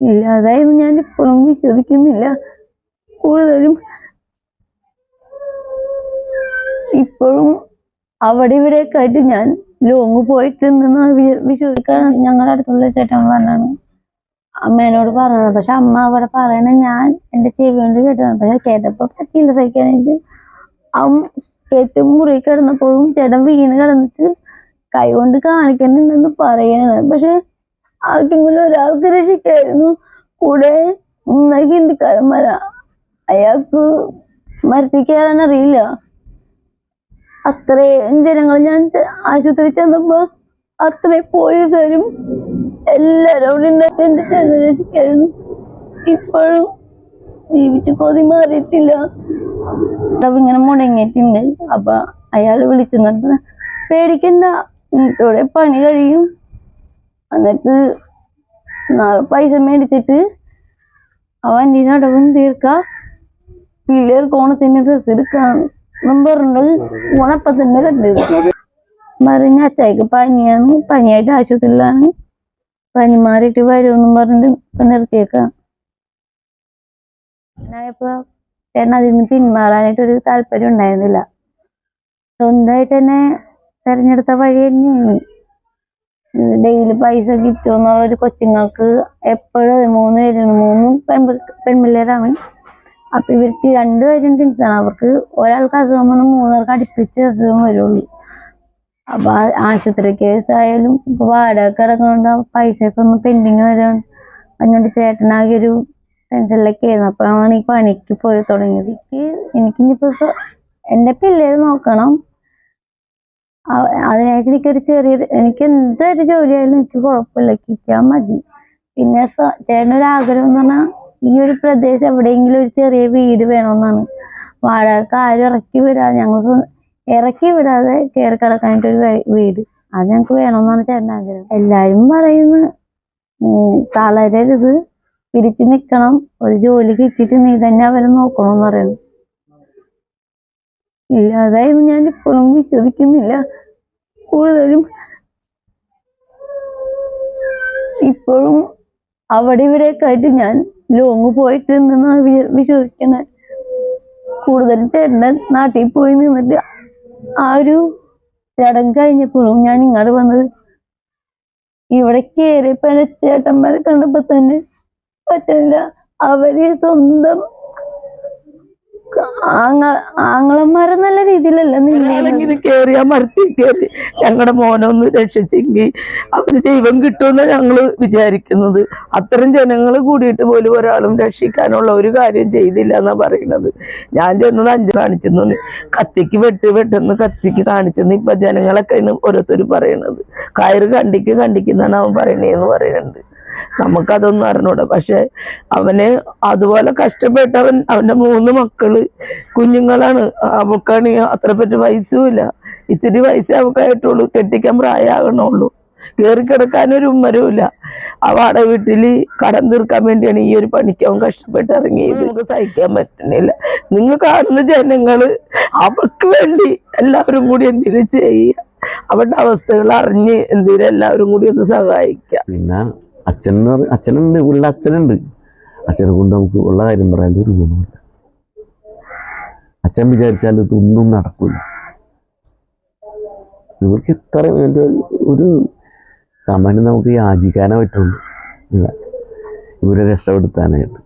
ഇല്ലാതായെന്ന് ഞാൻ ഇപ്പോഴും വിശ്വസിക്കുന്നില്ല. കൂടുതലും ഇപ്പോഴും അവിടെ ഇവിടെയൊക്കെ ആയിട്ട് ഞാൻ ലോങ് പോയിട്ട് നിന്ന് വിശ്വസിക്കാൻ ഞങ്ങളുടെ അടുത്തുള്ള ചേട്ടൻ പറഞ്ഞാണ് അമ്മേനോട് പറഞ്ഞത്. പക്ഷെ അമ്മ അവിടെ പറയണ ഞാൻ എന്റെ ചെവി കൊണ്ട് കേട്ടതാണ്. പക്ഷെ കേട്ടപ്പോ പറ്റിയില്ല സഹിക്കാനായിട്ട്. അവൻ ഏറ്റവും മുറി കിടന്നപ്പോഴും ചേട്ടൻ വീണ് കിടന്നിട്ട് കൈ കൊണ്ട് കാണിക്കുന്നുണ്ടെന്ന് പറയാണ്. പക്ഷെ ആർക്കെങ്കിലും ഒരാൾക്ക് രക്ഷിക്കായിരുന്നു. കൂടെ മൂന്ന് ഹിന്ദിക്കാരന്മാരാ. അയാൾക്ക് മരത്തിൽ അറിയില്ല അത്രയും ജനങ്ങൾ ഞാൻ ആശുപത്രി ചെന്നപ്പോ അത്രയും പോലീസുകാരും എല്ലാരും അവിടെ ചേട്ടനെ രക്ഷിക്കായിരുന്നു. ഇപ്പോഴും ജീവിച്ച് കൊതി മാറിയിട്ടില്ല. ഇങ്ങനെ മുടങ്ങിയിട്ടുണ്ട്. അപ്പൊ അയാൾ വിളിച്ചു നിർത്തുന്ന പേടിക്കണ്ട. ഇന്നത്തോടെ പണി കഴിയും. എന്നിട്ട് പൈസ മേടിച്ചിട്ട് അവൻ വണ്ടീന്റെ അടവും പിള്ളേർ കോണത്തിന്റെ ഡ്രസ് എടുക്കാന്നും പറഞ്ഞിട്ട് ഓണപ്പം തന്നെ കണ്ടത്. മറിഞ്ഞ അച്ചായിക്ക് പനിയാണ്. പനിയായിട്ട് ആശുപത്രിയിലാണ്. പനി മാറിയിട്ട് വരുമെന്നും പറഞ്ഞിട്ട് ഇപ്പൊ നിർത്തിയേക്കാം. ചേട്ടൻ അതിൽ നിന്ന് പിന്മാറാനായിട്ട് ഒരു താല്പര്യം ഉണ്ടായിരുന്നില്ല. സ്വന്തമായിട്ട് തന്നെ തെരഞ്ഞെടുത്ത വഴി തന്നെയാണ്. ഡെയിലി പൈസ കിട്ടുമെന്നുള്ള ഒരു കൊച്ചുങ്ങൾക്ക് എപ്പോഴും മൂന്ന് പേരുണ്ട് മൂന്നും പെൺപിൾ പെൺപിള്ളേരാണ്. അപ്പൊ ഇവർക്ക് രണ്ടുപേരും ടെൻഷനാണ് അവർക്ക് ഒരാൾക്ക് അസുഖം വന്ന് മൂന്നാൾക്ക് അടുപ്പിച്ച് അസുഖം വരുള്ളൂ. അപ്പൊ ആശുപത്രി കേസ് ആയാലും ഇപ്പൊ വാടക കിടക്കുന്നുണ്ട് പൈസയൊക്കെ ഒന്ന് പെൻഡിങ് വരാൻ അതിനോട് ചേട്ടനാകെ ഒരു ടെൻഷനിലൊക്കെ ആയിരുന്നു. അപ്പോഴാണ് ഈ പണിക്ക് പോയി തുടങ്ങിയത്. എനിക്ക് ഇനിയിപ്പോ എന്റെ പിള്ളേര് നോക്കണം. അതിനായിട്ട് എനിക്കൊരു ചെറിയൊരു എനിക്ക് എന്തൊരു ജോലിയായാലും എനിക്ക് കുഴപ്പമില്ല. കിട്ടിയാൽ മതി. പിന്നെ ചേട്ടനൊരു ആഗ്രഹം എന്ന് പറഞ്ഞാൽ ഈ ഒരു പ്രദേശം എവിടെയെങ്കിലും ഒരു ചെറിയ വീട് വേണമെന്നാണ്. വാടക ആരും ഇറക്കി വിടാതെ ഞങ്ങൾക്ക് ഇറക്കി വിടാതെ കയറി കിടക്കാനായിട്ട് ഒരു വീട്. അത് ഞങ്ങൾക്ക് വേണമെന്നാണ് ചേട്ടൻ ആഗ്രഹം. എല്ലാരും പറയുന്നു തളരരുത്. പിടിച്ചു നിക്കണം. ഒരു ജോലി കിട്ടിയിട്ട് നീ തന്നെ അവരെ നോക്കണമെന്ന് പറയുന്നു. ഇല്ലാതായെന്ന് ഞാൻ ഇപ്പോഴും വിശ്വസിക്കുന്നില്ല. കൂടുതലും ഇപ്പോഴും അവിടെ ഇവിടെയൊക്കെ ആയിട്ട് ഞാൻ ലോങ് പോയിട്ട് നിന്നാണ് വിശ്വസിക്കുന്നത്. കൂടുതലും ചേട്ടന്റെ നാട്ടിൽ പോയി നിന്നിട്ട് ആ ഒരു ചടങ്ങ് കഴിഞ്ഞപ്പോഴും ഞാൻ ഇങ്ങോട്ട് വന്നത് ഇവിടെ കയറിയപ്പോ ചേട്ടന്മാരെ കണ്ടപ്പോ തന്നെ പറ്റില്ല അവർ സ്വന്തം ആങ്ങളന്മാരെ നല്ല രീതിയിലല്ല നിന്നത് ഒരാളെങ്കിലും കേറി? ആ മരത്തിൽ കയറി ഞങ്ങളുടെ മോനൊന്ന് രക്ഷിച്ചെങ്കിൽ അവന് ദൈവം കിട്ടുമെന്ന് ഞങ്ങൾ വിചാരിക്കുന്നത്. അത്തരം ജനങ്ങൾ കൂടിയിട്ട് പോലും ഒരാളും രക്ഷിക്കാനുള്ള ഒരു കാര്യം ചെയ്തില്ല എന്നാ പറയുന്നത് ഞാൻ ചെന്നത് അഞ്ച് കാണിച്ചെന്നു കത്തിക്ക് വെട്ട് വെട്ടെന്ന് കത്തിക്ക് കാണിച്ചെന്ന് ഇപ്പൊ ജനങ്ങളൊക്കെ ഓരോരുത്തർ പറയണത്. കയറ് കണ്ടിക്ക് കണ്ടിക്കുന്നാണ് അവൻ പറയണേന്ന് പറയുന്നുണ്ട് നമുക്കതൊന്നും അറിഞ്ഞൂടാ. പക്ഷെ അവന് അതുപോലെ കഷ്ടപ്പെട്ടവൻ അവന്റെ മൂന്ന് മക്കൾ കുഞ്ഞുങ്ങളാണ്. അവൾക്കാണെങ്കിൽ അത്ര പറ്റി വയസ്സുമില്ല ഇച്ചിരി വയസ്സേ അവക്കായിട്ടുള്ളൂ കെട്ടിക്കാൻ പ്രായമാകണുള്ളൂ. കയറി ഉമ്മരവുമില്ല അവടെ വീട്ടിൽ കടം തീർക്കാൻ വേണ്ടിയാണ് ഈ ഒരു പണിക്ക് അവൻ കഷ്ടപ്പെട്ട് ഇറങ്ങിയത്. നമുക്ക് സഹിക്കാൻ പറ്റുന്നില്ല. നിങ്ങൾ കാണുന്ന ജനങ്ങൾ അവർക്ക് വേണ്ടി എല്ലാവരും കൂടി എന്തിനു ചെയ്യുക? അവരുടെ അവസ്ഥകൾ അറിഞ്ഞ് എന്തിനും എല്ലാവരും കൂടി ഒന്ന് സഹായിക്കുക? പിന്നെ അച്ഛൻ എന്ന് അച്ഛനുണ്ട് ഉള്ള അച്ഛനുണ്ട്. അച്ഛനെ കൊണ്ട് നമുക്ക് ഉള്ള കാര്യം പറയാൻ ഒരു ഗുണമില്ല അച്ഛൻ വിചാരിച്ചാൽ ഇതൊന്നും നടക്കില്ല നിങ്ങൾക്ക് എത്ര ഒരു സാമാന്യം നമുക്ക് യാചിക്കാനേ പറ്റുള്ളൂ. ഇവരെ രക്ഷപ്പെടുത്താനായിട്ട്.